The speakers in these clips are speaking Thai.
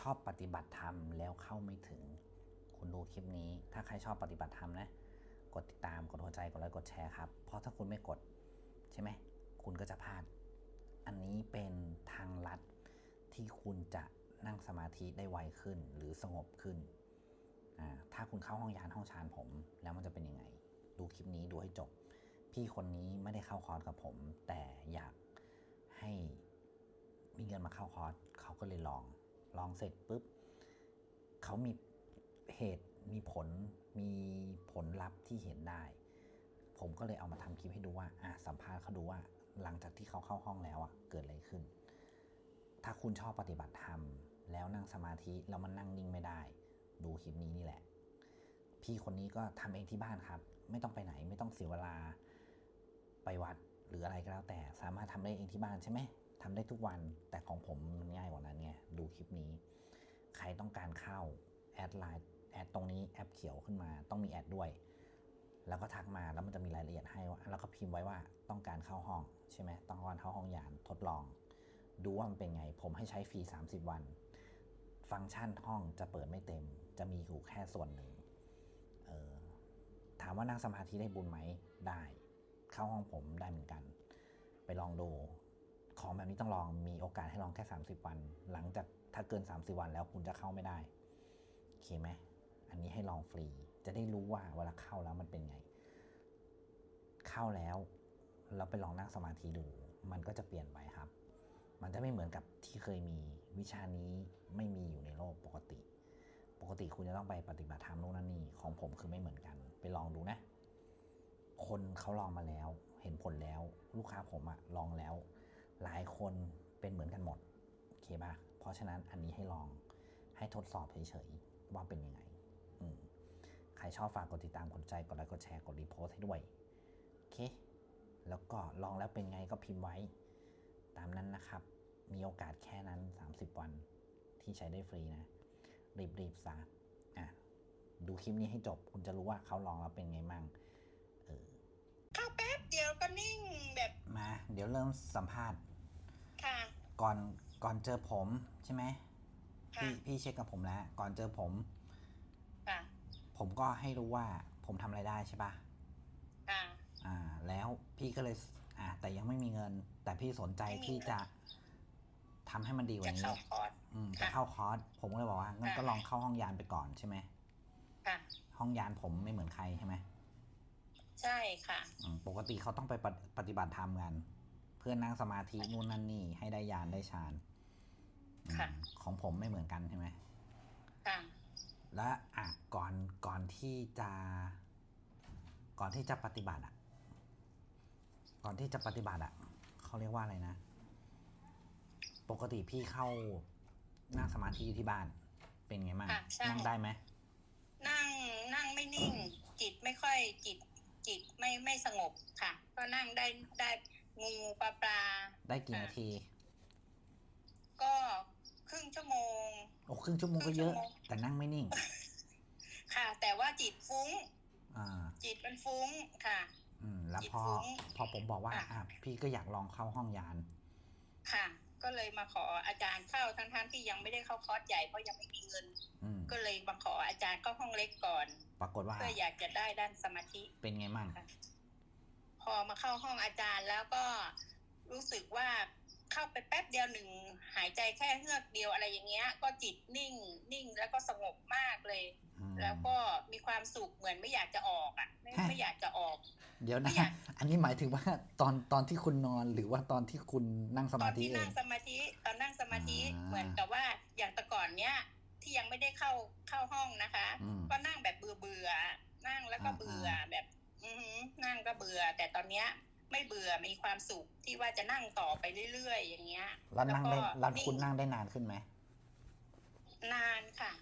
ชอบปฏิบัติธรรมแล้วเข้าไม่ถึง คุณดูคลิปนี้ ถ้าใครชอบปฏิบัติธรรมนะ กดติดตามกดหัวใจกดไลค์กดแชร์ครับ เพราะถ้าคุณไม่กดใช่ไหมคุณก็จะพลาด อันนี้เป็นทางลัดที่คุณจะนั่งสมาธิได้ไวขึ้นหรือสงบขึ้น ถ้าคุณเข้าห้องยานห้องฌานผม แล้วมันจะเป็นยังไง ดูคลิปนี้ดูให้จบ พี่คนนี้ไม่ได้เข้าคอร์สกับผม แต่อยากให้มีเงินมาเข้าคอร์สเขาก็เลยลอง ลองเสร็จปุ๊บเขามีเหตุมีผลมีผลลัพธ์ที่เห็นได้ ผมก็เลยเอามาทำคลิปให้ดูว่าอะสัมภาษณ์เขาดูว่าหลังจากที่เขาเข้าห้องแล้วอะเกิดอะไรขึ้น ถ้าคุณชอบปฏิบัติธรรม แล้วนั่งสมาธิแล้วมันนั่งนิ่งไม่ได้ ดูคลิปนี้นี่แหละ พี่คนนี้ก็ทำเองที่บ้านครับ ไม่ต้องไปไหนไม่ต้องเสียเวลาไปวัดหรืออะไรก็แล้วแต่สามารถทำได้เองที่บ้านใช่ไหม ทำได้ทุกวันแต่ของผมมันง่ายกว่านั้นไงดูคลิปนี้ ใครต้องการเข้าแอดไลน์แอดตรงนี้แอปเขียวขึ้นมา ต้องมีแอดด้วย แล้วก็ทักมาแล้วมันจะมีรายละเอียดให้ว่าแล้วก็พิมพ์ไว้ว่าต้องการเข้าห้องใช่ไหมต้องการเข้าห้องยานทดลอง ดูว่ามันเป็นไง ผมให้ใช้ฟรี 30 วัน ฟังก์ชันห้องจะเปิดไม่เต็ม จะมีอยู่แค่ส่วนหนึ่งออถามว่านั่งสมาธิได้บุญไหมได้ เข้าห้องผมได้เหมือนกัน ไปลองดู ของแบบนี้ต้องลองมีโอกาสให้ลองแค่ 30 วัน หลังจากถ้าเกิน 30 วันแล้วคุณจะเข้าไม่ได้โอเคไหมอันนี้ให้ลองฟรี จะได้รู้ว่าเวลาเข้าแล้วมันเป็นไง เข้าแล้วเราไปลองนั่งสมาธิดู มันก็จะเปลี่ยนไปครับ มันจะไม่เหมือนกับที่เคยมีวิชานี้ไม่มีอยู่ในโลกปกติ ปกติคุณจะต้องไปปฏิบัติธรรมนู่นนั่นนี่ของผมคือไม่เหมือนกัน ไปลองดูนะ คนเขาลองมาแล้ว เห็นผลแล้ว ลูกค้าผมอะลองแล้ว หลายคนเป็นเหมือนกันหมดโอเคปะเพราะฉะนั้นอันนี้ให้ลองให้ทดสอบเฉยๆว่าเป็นยังไงอืมใครชอบฝากกดติดตามกดใจกดไลค์กดแชร์กดรีโพสต์ให้ด้วยโอเค แล้วก็ลองแล้วเป็นไงก็พิมพ์ไว้ ตามนั้นนะครับ มีโอกาสแค่นั้น 30 วันที่ใช้ได้ฟรีนะ รีบๆซะอะดูคลิปนี้ให้จบ คุณจะรู้ว่าเขาลองแล้วเป็นไงมั่งเออเข้าแป๊บเดียวก็นิ่งแบบมา เดี๋ยวเริ่มสัมภาษณ์ค่ะ ก่อนก่อนเจอผมใช่ไหมค่ะพี่พี่เช็คกับผมแล้ว ก่อนเจอผม ค่ะผมก็ให้รู้ว่าผมทำอะไรได้ใช่ปะค่ะ อ่า แล้วพี่ก็เลย อ่า แต่ยังไม่มีเงิน แต่พี่สนใจไม่มีที่จะทำให้มันดีกจะว่านี้ เข้าคอร์ส อืมค่ะจะเข้าคอร์สผมก็เลยบอกว่างั้นค่ะก็ลองเข้าห้องยานไปก่อนใช่ไหมค่ะ ห้องยานผมไม่เหมือนใครใช่ไหมใช่ค่ะ อืมปกติเขาต้องไปปฏิปฏิบัติธรรมกันเพื่อนั่งสมาธินู่นนั่นนี่ให้ได้ยานได้ฌานอืมค่ะของผมไม่เหมือนกันใช่ไหมค่ะและอะก่อนก่อนที่จะ ก่อนที่จะปฏิบัติอะ ก่อนที่จะปฏิบัติอะเขาเรียกว่าอะไรนะ ปกติพี่เข้านั่งสมาธิอยู่ที่บ้าน เป็นไงบ้างค่ะใช่นั่งได้ไหมนั่งนั่งไม่นิ่ง จิตไม่ค่อยจิตจิตไม่ไม่สงบค่ะ ก็นั่งได้ได้ งูปลาปลา ได้กี่นาที ก็ครึ่งชั่วโมง โอ้ครึ่งชั่วโมงก็เยอะ ครึ่งชั่วโมง แต่นั่งไม่นิ่ง ค่ะ แต่ว่าจิตฟุ้ง อ่า จิตมันฟุ้งค่ะ อืม แล้วพอ จิตฟุ้งพอผมบอกว่า อะ อะพี่ก็อยากลองเข้าห้องยาน ค่ะ ก็เลยมาขออาจารย์เข้าทั้งทั้งๆที่ยังไม่ได้เข้าคอร์สใหญ่เพราะยังไม่มีเงิน อืม ก็เลยมาขออาจารย์เข้าห้องเล็กก่อน ปรากฏว่า เพื่ออยากจะได้ด้านสมาธิเป็นไงมั่งพ อมาเข้าห้องอาจารย์ แล้วก็รู้สึกว่าเข้าไปแป๊บเดียวหนึ่งหายใจแค่เฮือกเดียวอะไรอย่างเงี้ย ก็จิตนิ่งนิ่งแล้วก็สงบมากเลยอืมแล้วก็มีความสุขเหมือนไม่อยากจะออกอะไม่ฮะไม่อยากจะออก เดี๋ยวไม่นะอยากอันนี้หมายถึงว่าตอนตอนที่คุณนอนหรือว่าตอนที่คุณนั่งสตอมานธิที่เอนั่งงสมาธิตอนนั่งสมาธิอ่าเหมือนกับว่าอย่างแต่ก่อนเนี้ยที่ยังไม่ได้เข้าเข้าห้องนะคะอืมก็นั่งแบบเบื่อเบื่อๆนั่งแล้วก็อ่าเบื่อแบบ อือหือนั่งก็เบื่อ แต่ตอนเนี้ย ไม่เบื่อมีความสุขที่ว่าจะนั่งต่อไปเรื่อยๆ อย่างเงี้ยแล้วนั่งได้ก็แล้วคุณนั่งได้นานขึ้นไหมนานค่ะ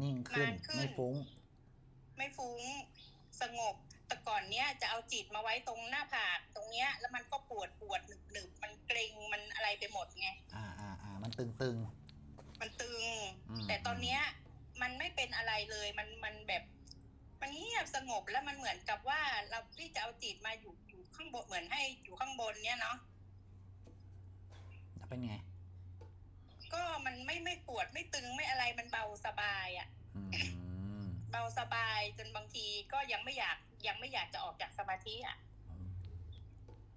นิ่งขึ้น นานขึ้น ไม่ฟุ้ง ไม่ฟุ้งสงบ แต่ก่อนเนี้ยจะเอาจิตมาไว้ตรงหน้าผากตรงเนี้ย แล้วมันก็ปวดปวดหนึบหนึบมันเกรงมันอะไรไปหมดไง อ่าอ่าอ่ามันตึงตึง มันตึง อืม แต่ตอนเนี้ย มันไม่เป็นอะไรเลย มันมันแบบมันเงียบสงบแล้วมันเหมือนกับว่าเราที่จะเอาจิตมาอยู่อยู่ข้างบนเหมือนให้อยู่ข้างบนเนี้ยเนาะเป็นไง ก็มันไม่ไม่ปวดไม่ตึงไม่อะไรมันเบาสบายอะ่ะอืมเบาสบายจนบางทีก็ยังไม่อยากยังไม่อยากจะออกจากสมาธิอะ่ะ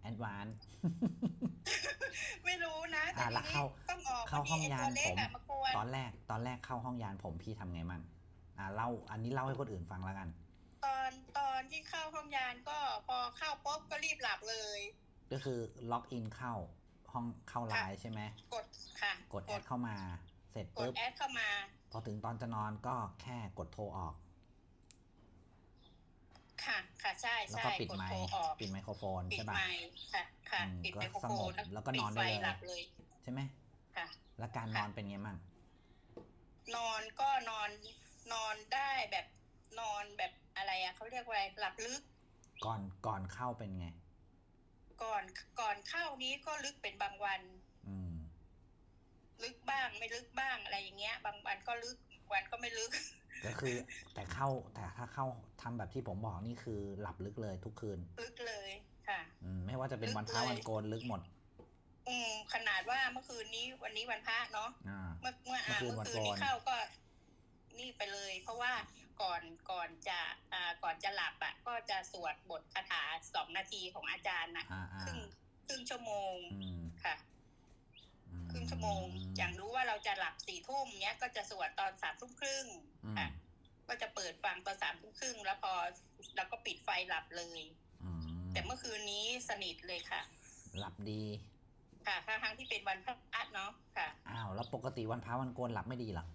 แอดวานไม่รู้นะแต่อะแล้วทีนี้เข้าต้องออก เข้าห้องยานพอดีไอ้ตัวเล็กอะผมมากวนตอนแรกตอนแรกเข้าห้องยานผมพี่ทำไงมั่งอ่าเล่าอันนี้เล่าให้คนอื่นฟังแล้วกัน ตอนตอนที่เข้าห้องยานก็พอเข้าปุ๊บก็รีบหลับเลย ก็คือล็อกอินเข้าห้องเข้าไลน์ใช่ไหมกดค่ะกดแอดเข้ามา เสร็จกดปุ๊บแอดเข้ามา พอถึงตอนจะนอนก็แค่กดโทรออกค่ะ ค่ะใช่แล้วใช่ก็ปิดกดไมโทรค์ออกปิดไมโครโฟนปิดใช่ป่ะไมค์ค่ะ ค่ะอืมปิดก็ไมโครสโฟงบนแล้วก็นอนปิได้ไฟเลยหลับเลย ใช่ไหม ค่ะ แล้วการนอนเป็นไงมั่งนอนก็นอนนอนได้แบบนอนแบบอะไรอะเขาเรียกว่าอะไรหลับลึก ก่อนก่อนเข้าเป็นไง ก่อนก่อนเข้านี้ก็ลึกเป็นบางวัน อืม ลึกบ้างไม่ลึกบ้างอะไรอย่างเงี้ย บางวันก็ลึกวันก็ไม่ลึก ก็คือ แต่เข้าแต่ถ้าเข้าทำแบบที่ผมบอกนี่คือหลับลึกเลยทุกคืน ลึกเลยค่ะ อืมไม่ว่าจะเป็นลึกวันพระเลยวันโกนลึกหมด อืมขนาดว่าเมื่อคืนนี้วันนี้วันพระเนาะอ่า เมื่อเมื่ออ่าเมื่เมื่ออคืคืนนวันนี้ก่อนเข้าก็ นี่ไปเลย เพราะว่าก่อนก่อนจะอ่าก่อนจะหลับอะ ก็จะสวดบทคาถาสองนาทีของอาจารย์น่ะอ่าอ่าครึ่งครึ่งชั่วโมงอืมค่ะ อืมครึ่งชั่วโมง อย่างรู้ว่าเราจะหลับสี่ทุ่มเนี้ย ก็จะสวดตอนสามทุ่มครึ่งอืมค่ะ ก็จะเปิดฟังตอนสามทุ่มครึ่งแล้วพอแล้วก็ปิดไฟหลับเลย อืมแต่เมื่อคืนนี้สนิทเลยค่ะ หลับดี ค่ะทั้งๆที่เป็นวันพระเนาะค่ะอ้าวแล้วปกติวันพระวันโกนหลับไม่ดีเหรอ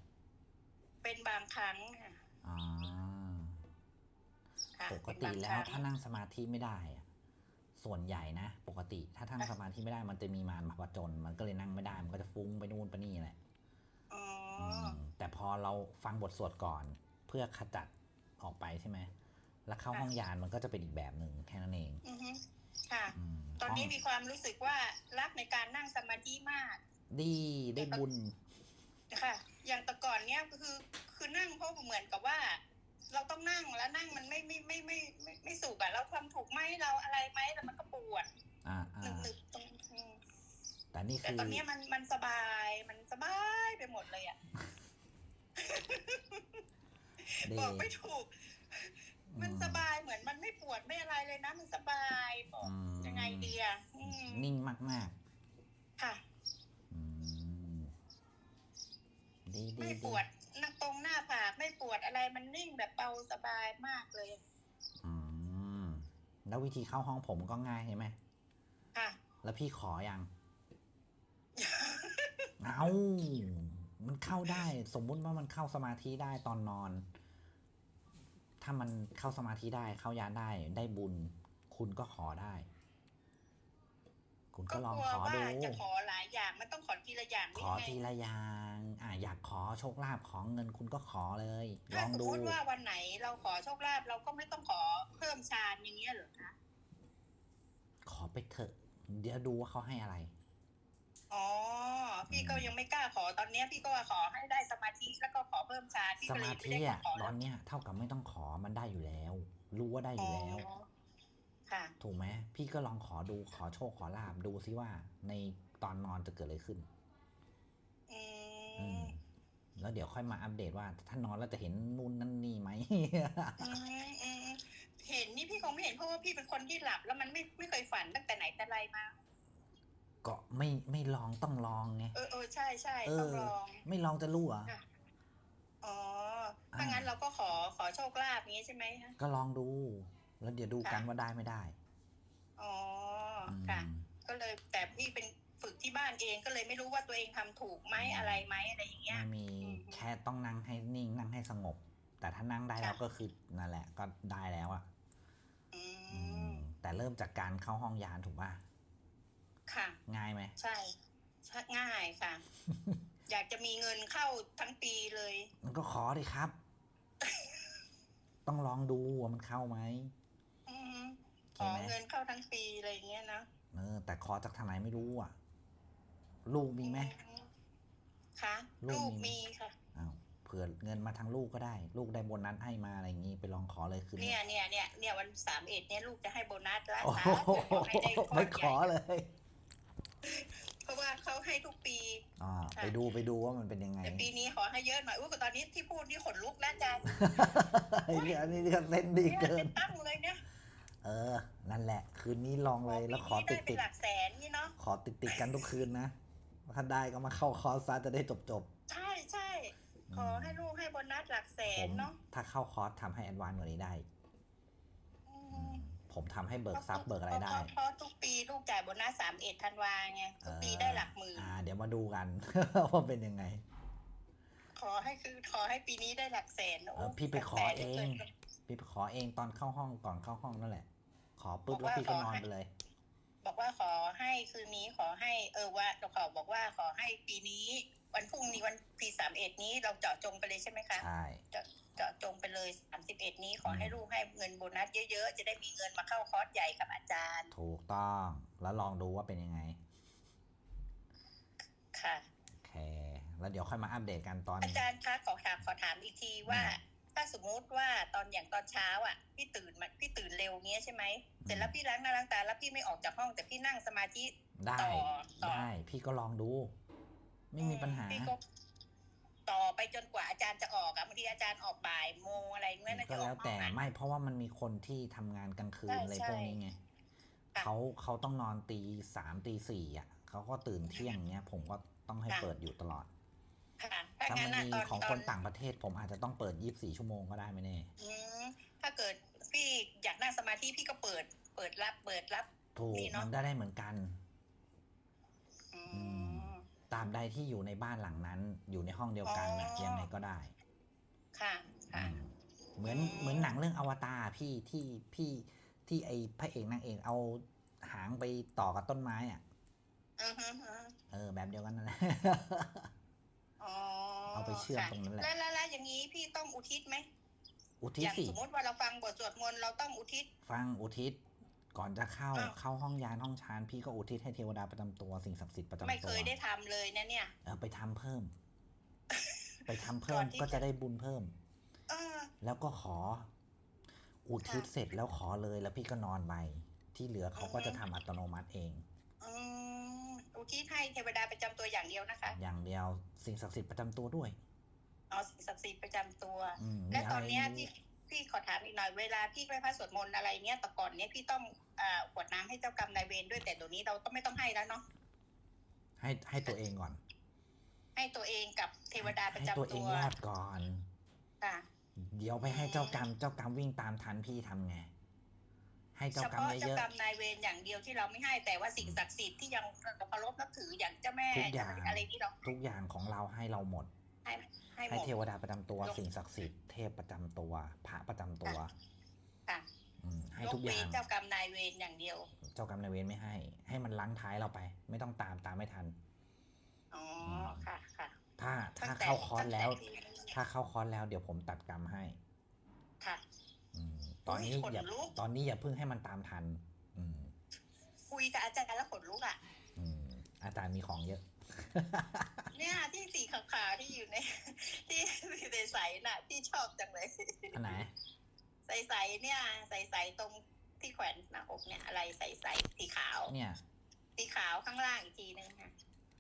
เป็นบางครั้งค่ะอ่าค่ะปกเป็นติบางแล้ควรั้งถ้านั่งสมาธิไม่ได้อะส่วนใหญ่นะ ปกติถ้านั่งอะสมาธิไม่ได้มันจะมีมารมาผจญมันก็เลยนั่งไม่ได้ มันก็จะฟุ้งไปนู่นไปนี่แหละอ๋อมแต่พอเราฟังบทสวดก่อน เพื่อขจัดออกไปใช่ไหมแล้วเข้าห้องยานมันก็จะเป็นอีกแบบหนึ่งแค่นั้นเองอือฮึ ค่ะอืมตอนนี้ห้งมีความรู้สึกว่ารักในการนั่งสมาธิมาก ดีได้บุญค่ะ อย่างแต่ก่อนเนี้ยก็คือคือนั่งเพราะเหมือนกับว่า เราต้องนั่งแล้วนั่งมันไม่ไม่ไม่ไม่ไม่ไม่สุกอะเราทำถูกไหมเราอะไรไหมแล้วมันก็ปวดอ่าหนึอ่าบหนึบตรงอืมแต่นี่แต่คือตอนเนี้ยมันมันสบายมันสบายไปหมดเลยอะดีบอกไม่ถูก มันอืสบายเหมือนมันไม่ปวดไม่อะไรเลยนะ มันสบายบอกอืมยังไงดีอะอืมนิ่งมากค่ะๆอืมดีดีไม่ดีปวดหน้าตรงหน้าผากไม่ปวดอะไรมันนิ่งแบบเบาสบายมากเลยอืมแล้ววิธีเข้าห้องผมก็ง่ายใช่ไหมค่ะ แล้วพี่ขอยังเอามันเข้าได้ สมมุติว่ามันเข้าสมาธิได้ตอนนอน ถ้ามันเข้าสมาธิได้เข้ายานได้ได้บุญ คุณก็ขอได้ คุณก็ก็ลองกลัวขอว่าดูจะขอหลายอย่างมันต้องขอทีละอย่างขอได้ทีไงละอย่างอะอยากขอโชคลาภขอเงินคุณก็ขอเลยลถ้าองสมดูมติว่าวันไหนเราขอโชคลาภเราก็ไม่ต้องขอเพิ่มฌานอย่างเงี้ยเหรอคะขอไปเถอะ เดี๋ยวดูว่าเขาให้อะไรอ๋อ พี่ก็ยังไม่กล้าขอตอนเนี้ยพี่ก็ว่าขอให้ได้สมาธิแล้วก็ขอเพิ่มฌานพี่สก็เลมายไม่ธิได้อะขอตอนเนี้ยเท่ากับไม่ต้องขอมันได้อยู่แล้ว รู้ว่าได้อยู่แล้วอ๋อค่ะ ถูกไหมพี่ก็ลองขอดูขอโชคขอลาบดูซิว่า ในตอนนอนจะเกิดอะไรขึ้น อือืมมแล้วเดี๋ยวค่อยมาอัปเดตว่าถ้านอนแล้วจะเห็นนู่นนั่นนี่ไหม อืมอืมเห็นนี่พี่คงไม่เห็นเพราะว่าพี่เป็นคนที่หลับ แล้วมันไม่ไม่เคยฝันตั้งแต่ไหนแต่ไรมา ก็ไม่ไม่ลองต้องลองไงเออเออใช่ใช่เอต้องอลอง ไม่ลองจะรู้เหรอค่ะอ๋อถ้างั้นเราก็ขอขอโชคลาภอย่างงี้ใช่ไหมคะก็ลองดู แล้วเดี๋ยวดูกันค่ะว่าได้ไม่ได้อ๋ออืมค่ะ ก็เลยแต่พี่เป็นฝึกที่บ้านเองก็เลยไม่รู้ว่าตัวเองทำถูกไหมอะไรไหมอะไรอย่างเงี้ยไม่มีอืมแค่ต้องนั่งให้นิ่งนั่งให้สงบ แต่ถ้านั่งได้แล้วค่ะก็คือนั่นแหละ ก็ได้แล้วอะอือืมมแต่เริ่มจากการเข้าห้องยานถูกป่ะค่ะง่ายไหม ใช่ใช่ง่ายค่ะ อยากจะมีเงินเข้าทั้งปีเลย มันก็ขอดิครับ ต้องลองดูว่ามันเข้าไหมอืมขเห็อนไหมเงินเข้าทั้งปีอะไรอย่างเงี้ยนะเออ แต่ขอจากทางไหนไม่รู้อะ ลูกมีไหมอืค่ะลูกลูกมีมีไหมค่ะอ้าวเผื่อเงินมาทางลูกก็ได้ ลูกได้โบนัสให้มาอะไรอย่างงี้ไปลองขอเลยคืนเนี่ยเนี่ยเนี่ยเนี่ยวันสามเอ็ดเนี่ยลูกจะให้โบนัสแล้วโอ้สาโหธุขอให้ได้ก้อไม่นขใหญ่อเลย เพราะว่าเขาให้ทุกปีอ่าค่ะไปดูไปดูว่ามันเป็นยังไง แต่ปีนี้ขอให้เยอะหน่อยอุ้ยตอนนี้ที่พูดนี่ขนลุกแล้วอาจารย์ไอ้เรื่องนี้ก็เล่นดีเนี่ยเกินเป็นตั้งเลยเนี่ยเออ นั่นแหละ คืนนี้ลองเลยแล้วขอปีตินี้ดได้เป็ติดนหลักแสนนี่เนาะขอติดติดกันทุกคืนนะถ้าได้ก็มาเข้าคอร์สซะจะได้จบจบใช่ใช่ขอให้ลูกให้โบนัสหลักแสๆผนมเนาะถ้าเข้าคอร์สทำให้แอดวานซ์กว่านี้ได้อือืมม ผมทำให้เบิกทรัพย์เบิกอะไรได้เพาเพราะทุกปีลูกจ่ายโบนัสสามเอ็ดธันวาไงทุกปีได้หลักหมื่นอ่า เดี๋ยวมาดูกันว่าเป็นยังไง ขอให้คือขอให้ปีนี้ได้หลักแสนโเออพี่ไปขอหลักแสนเองกินพี่ไปขอเองตอนเข้าห้องก่อนเข้าห้องนั่นแหละ ขอปุ๊บแล้วพี่ก็นอนไปเลย บอกว่าขอให้คืนนี้ขอให้เออว่าเราขอบอกว่าขอให้ปีนี้ วันพรุ่งนี้วันปีสามเอ็ดนี้เราเจาะจงไปเลยใช่ไหมคะใช่ เจาะเจาะจงไปเลยสามสิบเอ็ดนี้ขอให้อืมลูกให้เงินโบนัสเยอะๆ จะได้มีเงินมาเข้าคอร์สใหญ่กับอาจารย์ ถูกต้องแล้วลองดูว่าเป็นยังไง ค่ะโอเค แล้วเดี๋ยวค่อยมาอัปเดตกันตอนอาจารย์คะขอถามขอถามอีกทีว่าอืมถ้าสมมุติว่าตอนอย่างตอนเช้าอะ พี่ตื่นมาพี่ตื่นเร็วเงี้ยใช่ไหมเสร็จแล้วพี่ล้างหน้าล้างตาแล้วพี่ไม่ออกจากห้องแต่พี่นั่งสมาธิได้ต่อต่อได้ พี่ก็ลองดู ไม่มีปัญหาพี่ก็ ต่อไปจนกว่าอาจารย์จะออกอะบางทีอาจารย์ออกบ่ายโมงอะไรเงี้ยน่าก็จะอแล้อวกห้แต่องอะ ไม่เพราะว่ามันมีคนที่ทำงานกลางคืนใช่อะไรใช่พวกนี้ไงค่ะเขาเขาต้องนอนตีสามตีสี่อะเขาก็ตื่นเที่ยงเนี้ย ผมก็ต้องให้ค่ะ เปิดอยู่ตลอด ค่ะถ้าถ้างั้มันนอะมีตอนของตคอนนต่างประเทศ ผมอาจจะต้องเปิดยี่บสี่ชั่วโมงก็ได้ไม่แน่อืมถ้าเกิดพี่อยากนั่งสมาธิพี่ก็เปิด เปิดรับเปิดรับ ถูกดีเนอะ มันได้ได้เหมือนกันอือืม ตามใดที่อยู่ในบ้านหลังนั้น อยู่ในห้องเดียวกันนะอ๋อยังไงก็ได้ ค่ะค่ะอืมเหมือนอืมเหมือนหนังเรื่องอวตารพี่ที่พี่ที่ไอพระเอกนางเอกเอาหางไปต่อกับต้นไม้อะอือฮึฮึเออ แบบเดียวกันนั่นแหละอ๋อเอาไปเชื่อมค่ะตรงนั้นแหละแล้วแล้วแล้วอย่างนี้พี่ต้องอุทิศไหมอุทิอศย่างสิสมมติว่าเราฟังบทสวดมนต์เราต้องอุทิศ ฟังอุทิศ ก่อนจะเข้าอ้าว เข้าห้องยานห้องชานพี่ก็อุทิศให้เทวดาประจำตัวสิ่งศักดิ์สิทธิ์ประจำตัวไม่เคยได้ทำเลยนะเนี่ย เออไปทำเพิ่ม ไปทำเพิ่ก่มอนที่ ก็จะจะได้บุญเพิ่ม เออ แล้วก็ขอ อุทิศค่ะเสร็จแล้วขอเลยแล้วพี่ก็นอนไปที่เหลือเขาก็อือฮึ จะทำอัตโนมัติเอง อืมอุทิศให้เทวดาประจำตัวอย่างเดียวนะคะอย่างเดียวสิ่งศักดิ์สิทธิ์ประจำตัวด้วย เอาสิ่งศักดิ์สิทธิ์ประจำตัว อืมและมีะตไรอนเนี้ยพี่พี่ขอถามอีกหน่อยเวลาพี่ไหว้พระสวดมนต์อะไรเนี้ยแต่ก่อนเนี้ยพี่ต้อง อ่ากรวดน้ำให้เจ้ากรรมนายเวรด้วยแต่เดี๋ยวนี้เราก็ไม่ต้องให้แล้วเนาะให้ให้ตัวเองก่อน ให้ตัวเองกับเทวดาประให้จำตัวเอตังวรอดก่อนค่ะเดี๋ยวไปให้เจ้ากรรมเจ้ากรรมวิ่งตามทันพี่ทำไงให้เจ้าเฉกรรมพาะเจ้าเยอะกรรมนายเวรอย่างเดียวที่เราไม่ให้แต่ว่าสิ่งศักดิ์สิทธิ์ที่ยังเราเคารพนับถืออย่างเจ้าแม่ทุกอย่างอะไรที่เราทุกอย่างของเราให้เราหมด ให้ให้หให้มดเทวดาประจำตัวยกสิ่งศักดิ์สิทธิ์เทพประจำตัวพระประจำตัวค่ะอืม ให้ยทุกกอเว้ย่านงเจ้ากรรมนายเวรอย่างเดียว เจ้ากรรมนายเวรไม่ให้ ให้มันล้างท้ายเราไป ไม่ต้องตามตามไม่ทันอ๋อค่ะค่ะถ้าถ้าตั้งแต่เข้าคอร์สแล้วตั้งต่ที่ถ้าเข้าคอร์สแล้วเดี๋ยวผมตัดกรรมให้ ค่ะอืมตอนนี้อุ๊ยขนอย่าลุกตอนนี้อย่าเพิ่งให้มันตามทัน อืมคุยกับอาจารย์แล้วขนลุกอะอืมอาจารย์มีของเยอะ เนี่ยที่สีขาวๆที่อยู่ใน ที่ใสๆน่ะ ที่ชอบจังเลยอันไหน ใสๆเนี่ย ใสๆตรงที่แขวนหน้าอกเนี่ย อะไรใสๆสีขาว เนี่ยสีขาวข้างล่างอีกทีนึงค่ะ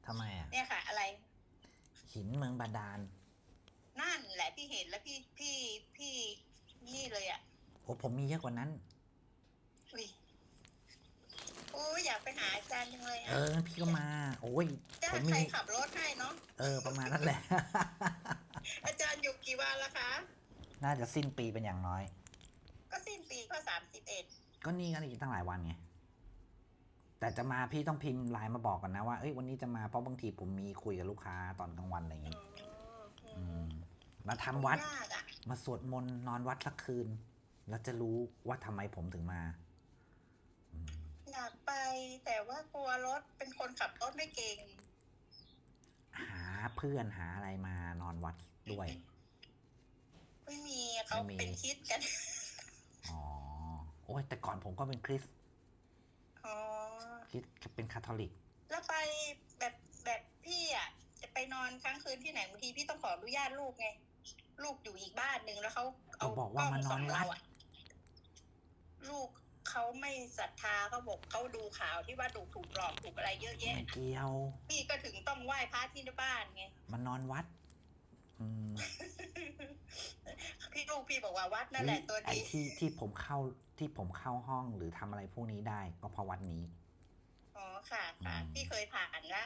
ทำไมอะ เนี่ยค่ะ อะไร หินเมืองบาดาล นั่นแหละพี่เห็นแล้วพี่พี่พี่นี่เลยอะโอ้ผมมีเยอะกว่านั้น อุ้ยโอ้ยอยากไปหาอาจารย์จังเลยเออะอพี่ก็มา โอ้ย จ้าผมใครมี ขับรถให้เนาะเออ ประมาณนั้นแหละ อาจารย์อยู่กี่วันละคะ น่าจะสิ้นปีเป็นอย่างน้อยก็ สิ้นปีก็สามสิบเอ็ดก็นี่ก็อีกตั้งหลายวันไงแต่จะมาพี่ต้องพิมพ์ไลน์มาบอกกันนะว่าเอ้ยวันนี้จะมาเพราะบางทีผมมีคุยกับลูกค้าตอนกลางวันอะไรอย่างงี้อืมมาทำวัดยากอะมาสวดมนต์นอนวัดสักคืน แล้วจะรู้ว่าทำไมผมถึงมาอืมอยากไปแต่ว่ากลัวรถเป็นคนขับรถไม่เก่ง หาเพื่อนหาอะไรมานอนวัดด้วย ไม่มีเขาไม่มีเป็นคิดกันอ๋อโอ้ยแต่ก่อนผมก็เป็นคริสต์อ๋อคริสต์เป็นคาทอลิก แล้วไปแบบแบบพี่อะจะไปนอนค้างคืนที่ไหนบางทีพี่ต้องขออนุญาตลูกไง ลูกอยู่อีกบ้านหนึ่งแล้วเขาเอาก็บอกว่ามานอนวัดกล้งส่งเราะลูกเขเขาไม่ศรัทธาเขาบอกเขาดูข่าวที่ว่าถูกถูกหลอกถูกอะไรเยอะไม่แยะเกี่ยว พี่ก็ถึงต้องไหว้พระที่บ้านไง มันนอนวัด อืม พี่ลูกพี่บอกว่าวัดนั่นแหละตัวไอ้ดีที่ที่ผมเข้าที่ผมเข้าห้องหรือทำอะไรพวกนี้ได้ก็เพราะวัดนี้อ๋อค่ะค่ะอืมพี่เคยผ่านละ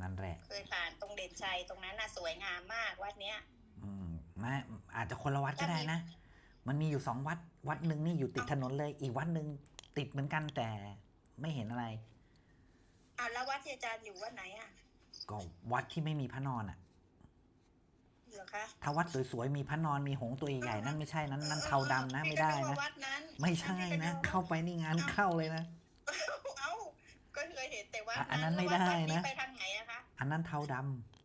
นั่นแหละเคยผ่านตรงเด่นชัยตรงนั้นน่ะสวยงามมากวัดเนี้ย อืมไม่อาจจะคนละวัดก็ได้นะมันมีอยู่สองวัด วัดหนึ่งนี่อยู่ติดถนนเลย อีกวัดหนึ่งติดเหมือนกันแต่ไม่เห็นอะไรอ้าวแล้ววัดที่อาจารย์อยู่วัดไหนอะก็วัดที่ไม่มีพระนอนอะ เหรอคะถ้าวัดสวยๆมีพระนอนมีหงส์ตัวใหญ่ๆนั่นไม่ใช่นั้นนั่นเทาดำนะพี่ไม่ก็ได้นึกนะว่าวัดนั้นไม่ใช่นะ เข้าไปนี่งานเข้าเลยนะ เอ้าก็เคยเห็นแต่วัดอะอันนั้นไม่แล้ววัได้วันะ ไปทางไหนอะคะอันนั้นเทาด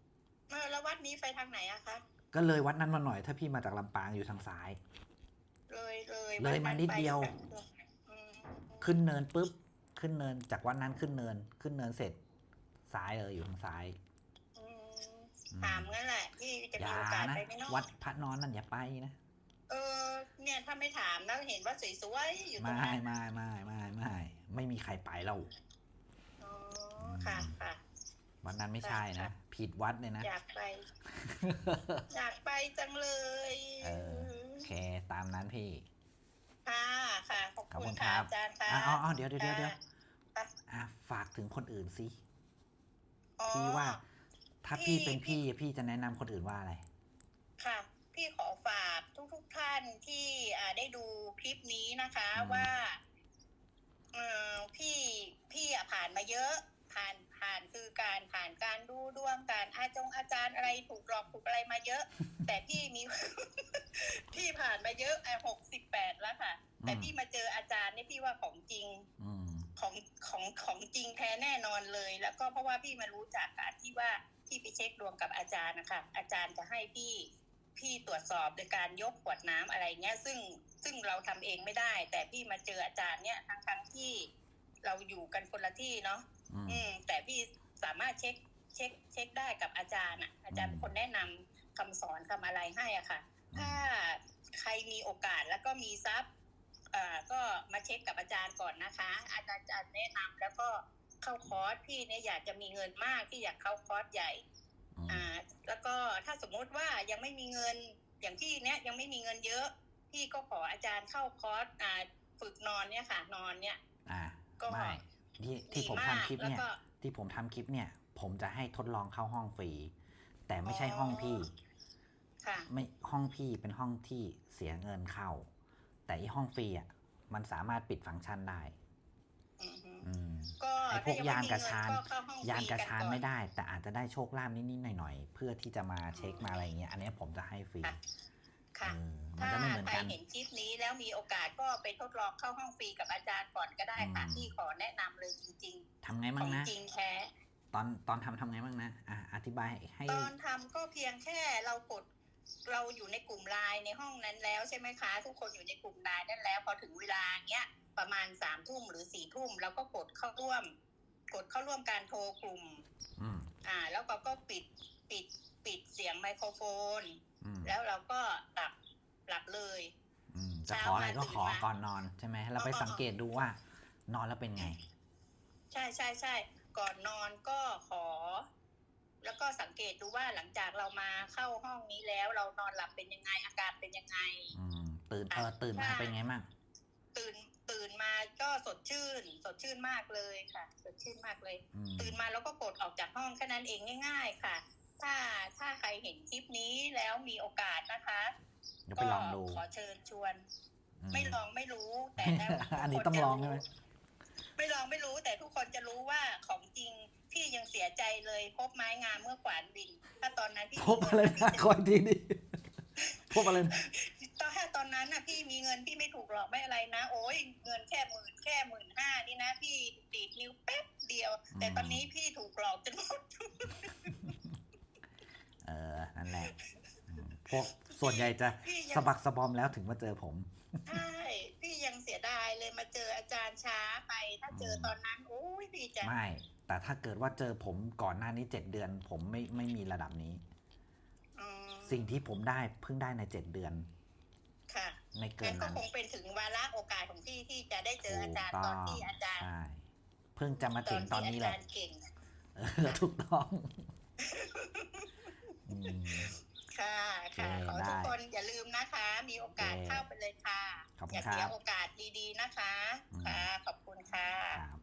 ำเออแล้ววัดนี้ไปทางไหนอะคะก็เลยวัดนั้นมาหน่อย ถ้าพี่มาจากลำปางอยู่ทางซ้าย เลยเลยเลยมานิดเดียว อืมขึ้นเนินปุ๊บ ขึ้นเนินจากวัดนั้นขึ้นเนิน ขึ้นเนินเสร็จซ้ายเลยอยู่ทางซ้ายอืมอืม ถามงั้นแหละพี่จะอมีย่าโอกาสนะไปไหมเนาะวัดพระนอนนั่นอย่าไปนะเออ เนี่ยถ้าไม่ถามนะเห็นว่าสวยๆอยู่ตรงไม่นั้นไม่ไม่ไม่ไม่ไม่มีใครไปเราอ๋อค่ะค่ะวันนั้นไม่ใช่นะค่ะผิดวัดเลยนะ อยากไป อยากไปจังเลยเออโอเค ตามนั้นพี่ ค่ะค่ะ ขอบขอบคุคุณณค่ะครับอาจารย์ค่ะอะอ๋ออ๋อเดี๋ยวเดี๋ยวเดี๋ยวเดี๋ยวค่ะอะฝากถึงคนอื่นสิอ๋อพี่ว่า ถ้าพี่พี่เป็นพี่พี่จะแนะนำคนอื่นว่าอะไร ค่ะ พี่ขอฝากทุกๆทท่านที่อ่าได้ดูคลิปนี้นะคะอืม ว่าเออพี่พี่อะผ่านมาเยอะ ผ่านผ่านคือการผ่านการดูดวงการอาจงอาจารย์อะไรถูกหลอกถูกอะไรมาเยอะ แต่พี่มี พี่ผ่านมาเยอะหกสิบแปดแล้วค่ะ แต่พี่มาเจออาจารย์เนี่ยพี่ว่าของจริง อืม ของของของจริงแท้แน่นอนเลย แล้วก็เพราะว่าพี่มารู้จากการที่ว่า พี่ไปเช็คดวงกับอาจารย์นะคะ อาจารย์จะให้พี่พี่ตรวจสอบโดยการยกขวดน้ำอะไรเงี้ย ซึ่งซึ่งเราทำเองไม่ได้ แต่พี่มาเจออาจารย์เนี่ยทั้งทั้งๆที่เราอยู่กันคนละที่เนาะอืมอืม แต่พี่สามารถเช็คเช็คเช็คได้กับอาจารย์อะ อาจารย์เป็นคนแนะนำคำสอนคำอะไรให้อะค่ะ ถ้าใครมีโอกาสแล้วก็มีทรัพย์เอ่อก็มาเช็คกับอาจารย์ก่อนนะคะ อาจารย์จะแนะนำแล้วก็ เข้าคอร์สพี่เนี่ยอยากจะมีเงินมากที่อยากเข้าคอร์สใหญ่อืมอ่า แล้วก็ถ้าสมมติว่ายังไม่มีเงินอย่างพี่เนี่ยยังไม่มีเงินเยอะพี่ก็ขออาจารย์เข้าคอร์สอ่าฝึกนอนเนี่ยค่ะ นอนเนี่ย อ่าก็ไม่ที่ที่ผมดีทำมากคลิปแล้วเนี่ยก็ที่ผมทำคลิปเนี่ย ผมจะให้ทดลองเข้าห้องฟรี แต่ไม่ใช่อ๋อห้องพี่ค่ะไม่ห้องพี่เป็นห้องที่เสียเงินเข้า แต่อีห้องฟรีอะมันสามารถปิดฟังก์ชันได้อือฮึอืม ก็ไอ้พวกถ้ยานกระชานยังไม่มีเงิก็เข้ห้องฟยานกระชานอไม่ได้ แต่อาจจะได้โชคลาภนิดๆหน่อยๆเพื่อที่จะมาเช็คมาอะไรอย่างเงี้ยอันเนี้ยผมจะให้ฟรีค่ะค่ะเออมันถ้าจะไม่เหมือนใครกันเห็นคลิปนี้แล้วมีโอกาสก็ไปทดลองเข้าห้องฟรีกับอาจารย์ก่อนก็ได้ค่ะอืมที่ขอแนะนำเลยจริงทำไงๆขบ้าองงนะจริงแท้ตอนตอนทำทำไงบ้างนะอะอธิบายให้ตอนทำก็เพียงแค่เรากดเราอยู่ในกลุ่มไลน์ในห้องนั้นแล้วใช่ไหมคะ ทุกคนอยู่ในกลุ่มไลน์นั่นแล้ว พอถึงเวลาเนี้ย ประมาณสามทุ่มหรือสี่ทุ่มเราก็กดเข้าร่วม กดเข้าร่วมการโทรกลุ่มอืมอ่า แล้วก็ก็ปิดปิดปิดเสียงไมโครโฟนอืมแล้วเราก็หลับหลับเลยอืมจะเช้าขออะไรก็มาขอตื่นมาก่อนนอนใช่ไหมเราไปอ๋อสังเกตดูว่า นอนแล้วเป็นไง ใช่ใช่ใช่ก่อนนอนก็ขอ แล้วก็สังเกตดูว่าหลังจากเรามาเข้าห้องนี้แล้ว เรานอนหลับเป็นยังไงอาการเป็นยังไงอืมตื่นเออตื่นมาค่ะเป็นไงบ้างตื่น ตื่นมาก็สดชื่น สดชื่นมากเลยค่ะ สดชื่นมากเลยอืมตื่นมาแล้วก็กดออกจากห้องแค่นั้นเองง่าย ๆ ค่ะ ถ้าถ้าใครเห็นคลิปนี้แล้วมีโอกาสนะคะเดี๋ยวไปลองดูขอเชิญชวนมไม่ลองไม่รู้ แต่แล้วทุกคอันนี้ต้องจะลองใช่ไหมไม่ลองไม่รู้แต่ทุกคนจะรู้ว่าของจริงพี่ยังเสียใจเลย พบไม้งามเมื่อกวานบิน ถ้าตอนนั้นพี่พบอะไรนะคอยทีนี่พบอะไรนะ ตอนถ้าตอนนั้นน่ะพี่มีเงินพี่ไม่ถูกหลอกไม่อะไรนะ โอ้ยเงินแค่หมื่นแค่หมื่นห้านี่นะ พี่ดีดนิ้วแป๊บเดียว แต่ตอนนี้พี่ถูกหลอกจนหมดเออนั่นแหละอืมพวกส่วนใหญ่จะพี่ยัสะบักสะบอมแล้วถึงมาเจอผมใช่พี่ยังเสียดายเลยมาเจออาจารย์ช้าไป ถ้าเจอตอนนั้นโอ้ยพี่จะไม่ แต่ถ้าเกิดว่าเจอผมก่อนหน้านี้เจ็ดเดือน ผมไม่ไม่มีระดับนี้อืมสิ่งที่ผมได้เพิ่งได้ในเจ็ดเดือนค่ะ ไม่เกิงั้นนก็นั้นคงเป็นถึงวาระโอกาสของพี่ที่จะได้เจออาจารย์ถูกตต้อนองที่อาจารย์ใช่เพิ่งจะมาถึงตอนนี้แหที่ละอาจารย์เก่งเออถูกต้องอืมค่ะค่ะโอเคขอทุกได้คนอย่าลืมนะคะ มีโอกาสโอเคเข้าไปเลยค่ะขอบคุณอย่าเสียครับโอกาสดีๆนะคะอืมค่ะ ขอบคุณค่ะครับ